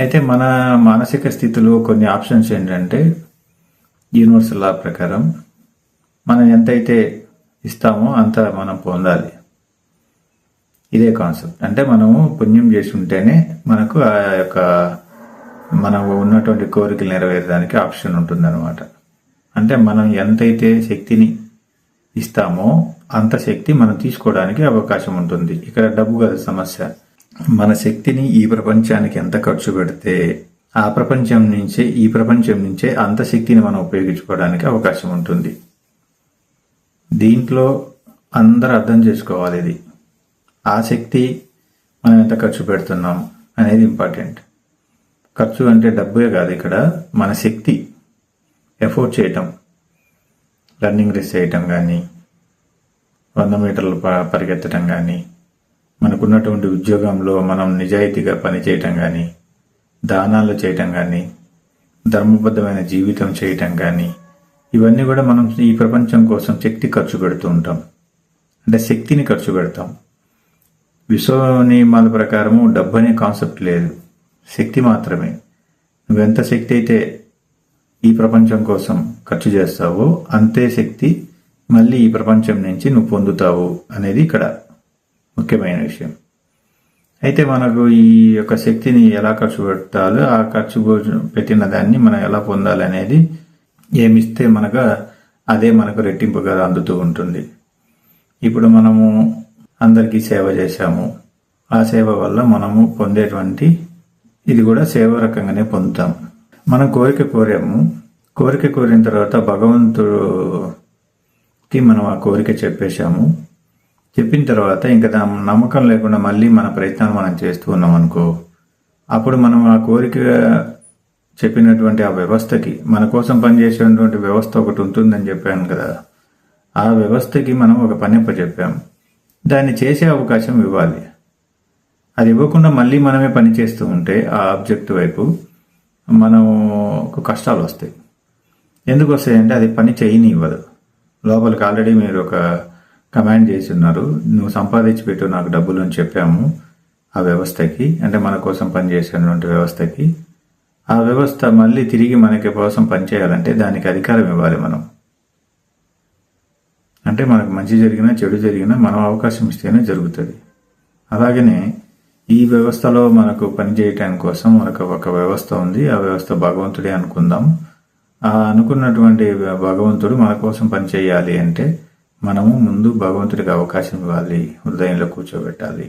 అయితే మన మానసిక స్థితిలో కొన్ని ఆప్షన్స్ ఏంటంటే యూనివర్సల్ లా ప్రకారం మనం ఎంతైతే ఇస్తామో అంత మనం పొందాలి. ఇదే కాన్సెప్ట్ అంటే మనము పుణ్యం చేసి ఉంటేనే మనకు ఆ యొక్క మనం ఉన్నటువంటి కోరికలు నెరవేరడానికి ఆప్షన్ ఉంటుందన్నమాట. అంటే మనం ఎంతైతే శక్తిని ఇస్తామో అంత శక్తి మనం తీసుకోవడానికి అవకాశం ఉంటుంది. ఇక్కడ డబ్బు కదా సమస్య. మన శక్తిని ఈ ప్రపంచానికి ఎంత ఖర్చు పెడితే ఆ ప్రపంచం నుంచే ఈ ప్రపంచం నుంచే అంత శక్తిని మనం ఉపయోగించుకోవడానికి అవకాశం ఉంటుంది. దీంట్లో అందరూ అర్థం చేసుకోవాలి ఇది. ఆ శక్తి మనం ఎంత ఖర్చు పెడుతున్నాం అనేది ఇంపార్టెంట్. ఖర్చు అంటే డబ్బే కాదు ఇక్కడ మన శక్తి. ఎఫోర్డ్ చేయటం. రన్నింగ్ రేస్ చేయటం కానీ వంద మీటర్లు ప- పరిగెత్తడం కానీ మనకున్నటువంటి ఉద్యోగంలో మనం నిజాయితీగా పనిచేయటం కానీ దానాలు చేయటం కానీ ధర్మబద్ధమైన జీవితం చేయటం కానీ ఇవన్నీ కూడా మనం ఈ ప్రపంచం కోసం శక్తి ఖర్చు పెడుతూ ఉంటాం. అంటే శక్తిని ఖర్చు పెడతాం. విశ్వ నియమాల ప్రకారము డబ్బు అనే కాన్సెప్ట్ లేదు. శక్తి మాత్రమే. నువ్వెంత శక్తి అయితే ఈ ప్రపంచం కోసం ఖర్చు చేస్తావో అంతే శక్తి మళ్ళీ ఈ ప్రపంచం నుంచి నువ్వు పొందుతావు అనేది ఇక్కడ ముఖ్యమైన విషయం. అయితే మనకు ఈ యొక్క శక్తిని ఎలా ఖర్చు పెట్టాలో ఆ ఖర్చు పెట్టిన దాన్ని మనం ఎలా పొందాలి అనేది ఏమిస్తే మనకు అదే మనకు రెట్టింపుగా అందుతూ ఉంటుంది. ఇప్పుడు మనము అందరికీ సేవ చేశాము. ఆ సేవ వల్ల మనము పొందేటువంటి ఇది కూడా సేవ రకంగానే పొందుతాం. మనం కోరిక కోరాము. కోరిక కోరిన తర్వాత భగవంతుడికి మనం ఆ కోరిక చెప్పేశాము. చెప్పిన తర్వాత ఇంకా నమ్మకం లేకుండా మళ్ళీ మన ప్రయత్నాలు మనం చేస్తూ ఉన్నాం అనుకో అప్పుడు మనం ఆ కోరిక చెప్పినటువంటి ఆ వ్యవస్థకి మన కోసం పనిచేసేటువంటి వ్యవస్థ ఒకటి ఉంటుందని చెప్పాను కదా ఆ వ్యవస్థకి మనం ఒక పని చెప్పాం. దాన్ని చేసే అవకాశం ఇవ్వాలి. అది ఇవ్వకుండా మళ్ళీ మనమే పని చేస్తూ ఉంటే ఆ ఆబ్జెక్ట్ వైపు మనం కష్టాలు వస్తాయి. ఎందుకు వస్తాయంటే అది పని చేయని ఇవ్వదు లోపలికి ఆల్రెడీ మీరు ఒక కమాండ్ చేసి ఉన్నారు. నువ్వు సంపాదించి పెట్టు నాకు డబ్బులు అని చెప్పాము ఆ వ్యవస్థకి. అంటే మన కోసం పనిచేసేటువంటి వ్యవస్థకి. ఆ వ్యవస్థ మళ్ళీ తిరిగి మనకి కోసం పనిచేయాలంటే దానికి అధికారం ఇవ్వాలి మనం. అంటే మనకు మంచి జరిగినా చెడు జరిగినా మనం అవకాశం ఇస్తేనే జరుగుతుంది. అలాగనే ఈ వ్యవస్థలో మనకు పని చేయటానికి కోసం మనకు ఒక వ్యవస్థ ఉంది. ఆ వ్యవస్థ భగవంతుడే అనుకుందాం. ఆ అనుకున్నటువంటి భగవంతుడు మన కోసం పని చేయాలి అంటే మనము ముందు భగవంతుడికి అవకాశం ఇవ్వాలి హృదయంలో కూర్చోబెట్టాలి.